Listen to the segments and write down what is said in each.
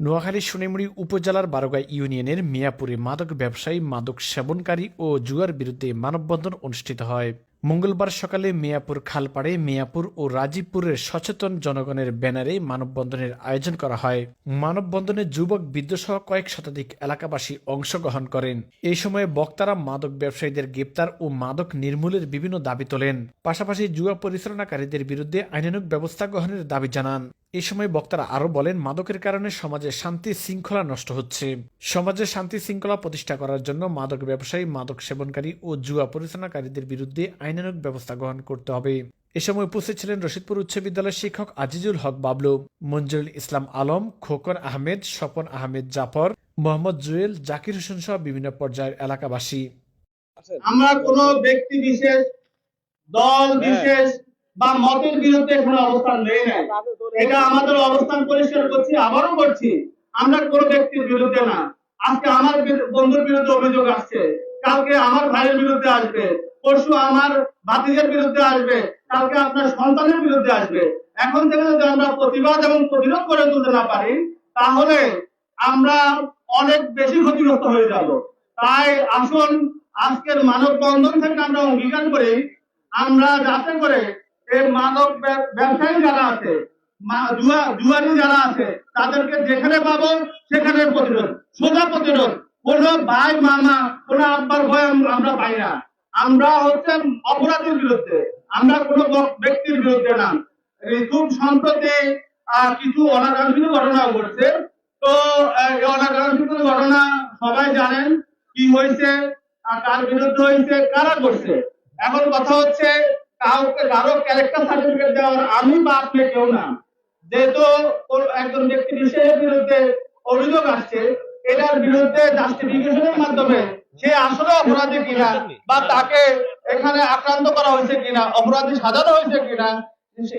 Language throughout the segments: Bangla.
নোয়াখালী সোনাইমুড়ি উপজেলার বারোগাঁ ইউনিয়নের মিয়াপুরে মাদক ব্যবসায়ী, মাদক সেবনকারী ও জুয়ার বিরুদ্ধে মানববন্ধন অনুষ্ঠিত হয়। মঙ্গলবার সকালে মিয়াপুর খালপাড়ে মিয়াপুর ও রাজীবপুরের সচেতন জনগণের ব্যানারে মানববন্ধনের আয়োজন করা হয়। মানববন্ধনে যুবক বিদ্যসহ কয়েক শতাধিক এলাকাবাসী অংশগ্রহণ করেন। এই সময়ে বক্তারা মাদক ব্যবসায়ীদের গ্রেপ্তার ও মাদক নির্মূলের বিভিন্ন দাবি তোলেন। পাশাপাশি জুয়া পরিচালনাকারীদের বিরুদ্ধে আইনানুক ব্যবস্থা গ্রহণের দাবি জানান। এই সময় বক্তারা আরও বলেন মাদকের কারণে সমাজে শান্তি শৃঙ্খলা নষ্ট হচ্ছে। সমাজে শান্তি শৃঙ্খলা প্রতিষ্ঠা করার জন্য মাদক ব্যবসায়ী মাদক সেবনকারী ও জুয়া পরিচালনাকারীদের বিরুদ্ধে আইনানুগ ব্যবস্থা গ্রহণ করতে হবে। এ সময় উপস্থিত ছিলেন রশিদপুর উচ্চ বিদ্যালয়ের শিক্ষক আজিজুল হক বাবলু মঞ্জুরুল ইসলাম আলম খোকন আহমেদ স্বপন আহমেদ জাফর মোহাম্মদ জুয়েল জাকির হোসেন সহ বিভিন্ন পর্যায়ের এলাকাবাসী। আমরা কোন ব্যক্তি বিশেষ দল বিশেষ বা মতের বিরুদ্ধে কোনো অবস্থান নেই নাই। এটা আমাদের অবস্থান পরিষ্কার করছি, আবারও করছি আমরা কোন ব্যক্তির বিরুদ্ধে না। আজকে আমার বন্ধুর বিরুদ্ধে অভিযোগ আসছে, কালকে আমার ভাইয়ের বিরুদ্ধে আসবে, পরশু আমার ভাতিজের বিরুদ্ধে আসবে, কালকে আপনার সন্তানের বিরুদ্ধে আসবে। এখন থেকে যদি আমরা প্রতিবাদ এবং প্রতিরোধ করে তুলতে না পারি, তাহলে আমরা অনেক বেশি ক্ষতিগ্রস্ত হয়ে যাব। তাই আসুন, আজকের মানব বন্ধন থেকে আমরা অঙ্গীকার করি, আমরা যাতে করে এই মানব ব্যবসায়ী যারা আছে জুয়ারি যারা আছে, তাদেরকে যেখানে পাবো সেখানে প্রতিরোধ। সোজা প্রতিরোধ। কোন ভাই, মামা, কোন আব্বার ভয় আমরা পাই না। আমরা হচ্ছে অপরাধীর বিরুদ্ধে। আমরা কোনো ব্যক্তির বিরুদ্ধে না। খুব সম্প্রতি কিছু অনাকাঙ্ক্ষিত ঘটনা ঘটছে। তো এই অনাকাঙ্ক্ষিত ঘটনা সবাই জানেন কি হয়েছে কার বিরুদ্ধে হয়েছে, কারা করছে। এখন কথা হচ্ছে কাউকে কারও ক্যারেক্টার সার্টিফিকেট দেওয়ার আমি বা আপনি কেউ না। যেহেতু একজন ব্যক্তি বিশেষের বিরুদ্ধে অভিযোগ আসছে, এটার বিরুদ্ধে জাস্টিফিকেশনের মাধ্যমে সে আসলে অপরাধী কিনা বা তাকে এখানে আক্রান্ত করা হয়েছে কিনা, অপরাধী সাজানো হয়েছে কিনা,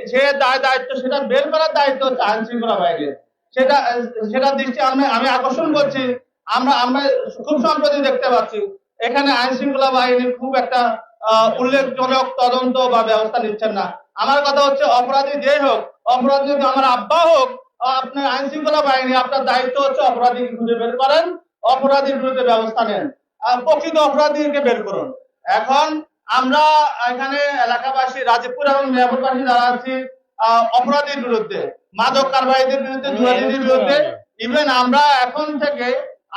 সে- দায় দায়িত্ব, সেটা বের করার দায়িত্ব হচ্ছে আইন শৃঙ্খলা বাহিনীর সেটা সেটা দৃষ্টি আমি আমি আকর্ষণ করছি। আমরা আমরা খুব সম্প্রতি দেখতে পাচ্ছি এখানে আইন শৃঙ্খলা বাহিনী খুব একটা উল্লেখজনক তদন্ত বা ব্যবস্থা নিচ্ছেন না। আমার কথা হচ্ছে অপরাধী যে হোক, অপরাধী যদি আমার আব্বা হোক আপনার আইন শৃঙ্খলা বাহিনী, আপনার দায়িত্ব হচ্ছে অপরাধী খুঁজে বের করেন, অপরাধীর বিরুদ্ধে ব্যবস্থা নেন। প্রকৃত অপরাধীকে বের করুন। এখন আমরা এখানে এলাকাবাসী, রাজীবপুর এবং মেহবুববাসী যারা আছি অপরাধীর বিরুদ্ধে, মাদক কারবারিদের বিরুদ্ধে জুয়ারিদের বিরুদ্ধে ইভেন আমরা এখন থেকে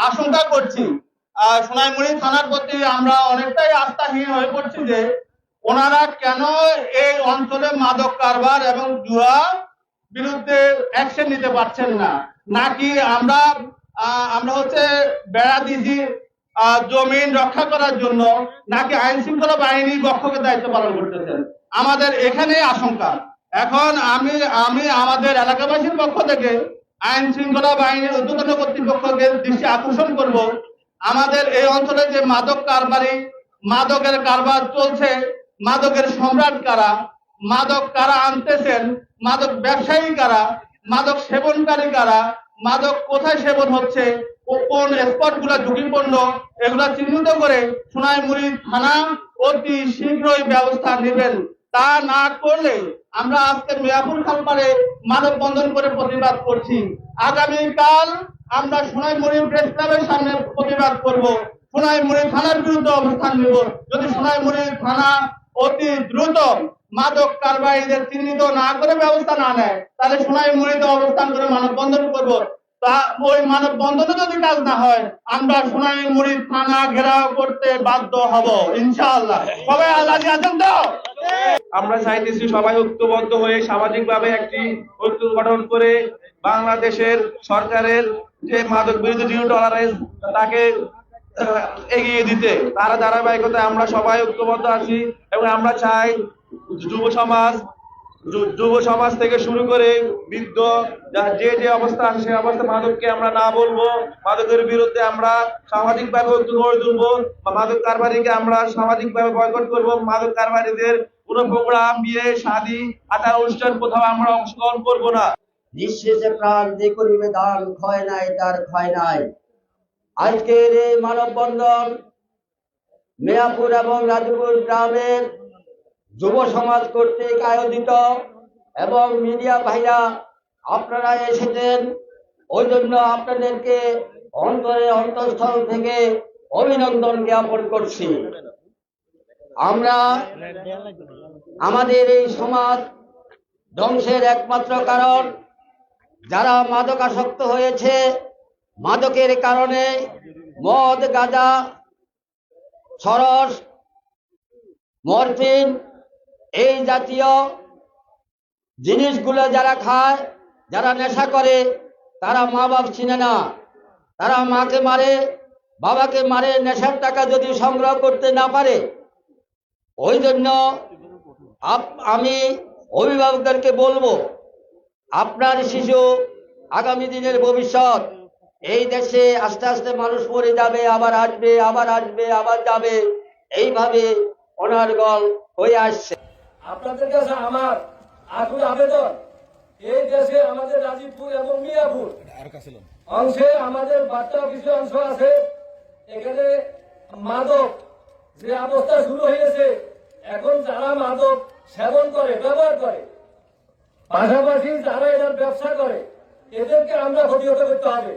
আশঙ্কা করছি সোনাইমুড়ি থানার প্রতি আমরা অনেকটাই আস্থাহীন হয়ে পড়ছি যে ওনারা কেন এই অঞ্চলে মাদক কারবার এবং জুয়া বিরুদ্ধে অ্যাকশন নিতে পারছেন না? নাকি আমরা আমরা হচ্ছে বেড়া দিছি জমিন রক্ষা করার জন্য নাকি আইন শৃঙ্খলা বাহিনী রক্ষকের দায়িত্ব পালন করতেছেন? আমাদের এখানে আশঙ্কা। এখন আমি আমি আমাদের এলাকাবাসীর পক্ষ থেকে আইন শৃঙ্খলা বাহিনীর উদ্যোতন কর্তৃপক্ষকে দৃষ্টি আকর্ষণ করব আমাদের এই অঞ্চলে যে মাদক কারবারি, মাদকের কারবার চলছে, মাদকের সম্রাট কারা, মাদক কারা আনতেছেন, মাদক ব্যবসায়ী কারা, মাদক সেবনকারী কারা, মাদক কোথায় সেবন হচ্ছে কোন স্পটগুলা ঝুঁকিপূর্ণ, এগুলা চিহ্নিত করে সোনাইমুড়ি থানা অতি শীঘ্রই ব্যবস্থা নেবেন। তা না করলে আমরা আজকে মিয়াপুর খালপাড়ে বন্ধন করে প্রতিবাদ করছি। আগামীকাল আমরা সোনাইমুড়ি প্রেস ক্লাবের সামনে প্রতিবাদ করব। সোনাইমুড়ি থানার বিরুদ্ধে অবস্থান নেব। যদি সোনাইমুড়ি থানা অতি দ্রুত মাদক কারবারীদের চিহ্নিত না করে ব্যবস্থা না নেয়, তাহলে সোনাইমুড়িতে অবস্থান করে মানববন্ধন করব। তা ওই মানববন্ধনে যদি কাজ না হয়, আমরা সোনাইমুড়ি থানা ঘেরাও করতে বাধ্য হব, ইনশাআল্লাহ। সবাই আল্লাহ আছেন তো? আমরা চাইতেছি সবাই ঐক্যবদ্ধ হয়ে সামাজিকভাবে একটি ঐক্য গঠন করে বাংলাদেশের সরকারের যে মাদক বিরোধী জিরো টলারেন্স তাকে এগিয়ে দিতে। তারা ধারাবাহিকতায় আমরা সবাই ঐক্যবদ্ধ আছি এবং আমরা চাই যুব সমাজ যুব সমাজ থেকে শুরু করে বৃদ্ধ, যা- যে যে অবস্থান সে অবস্থা মাদককে আমরা না বলব। মাদকের বিরুদ্ধে আমরা সামাজিকভাবে ঐক্য গড়ে তুলবো। মাদক কারবারিকে আমরা সামাজিকভাবে বয়কট করব। মাদক কারবারিদের কোনো প্রোগ্রাম, বিয়ে, শাদী, আচার অনুষ্ঠান কোথাও আমরা অংশগ্রহণ করব না। নিঃশেষে প্রাণ যে করিবে দান, ক্ষয় নাই তার ক্ষয় নাই। আজকের এই মানববন্ধন মেয়াপুর এবং রাজপুর গ্রামের যুব সমাজ কর্তৃক আয়োজিত এবং মিডিয়া ভাইরা আপনারা এসেছেন ওই জন্য আপনাদেরকে অন্তরে অন্তঃস্থল থেকে অভিনন্দন জ্ঞাপন করছি। আমরা আমাদের এই সমাজ ধ্বংসের একমাত্র কারণ। যারা মাদকাসক্ত হয়েছে, মাদকের কারণে মদ, গাঁজা, সরস, মরফিন এই জাতীয় জিনিসগুলো যারা খায়, যারা নেশা করে, তারা মা বাপ চিনে না। তারা মাকে মারে, বাবাকে মারে, নেশার টাকা যদি সংগ্রহ করতে না পারে ওই জন্য আমি অভিভাবকদেরকে বলব, আপনার শিশু আগামী দিনের ভবিষ্যৎ, এই দেশে আস্তে আস্তে মানুষ মরে যাবে, আবার আসবে আবার আসবে, আবার যাবে, এইভাবে অনার্গল হয়ে আসছে। আপনাদের কাছে আমার আকুল আবেদন, এই দেশে আমাদের রাজীবপুর এবং মিয়াপুর অংশে আমাদের বাচ্চা কিছু অংশ আছে, এখানে মাদক যে অবস্থা শুরু হয়েছে, এখন যারা মাদক সেবন করে, ব্যবহার করে, পাশাপাশি যারা এদের ব্যবসা করে, এদেরকে আমরা প্রতিহত করতে হবে।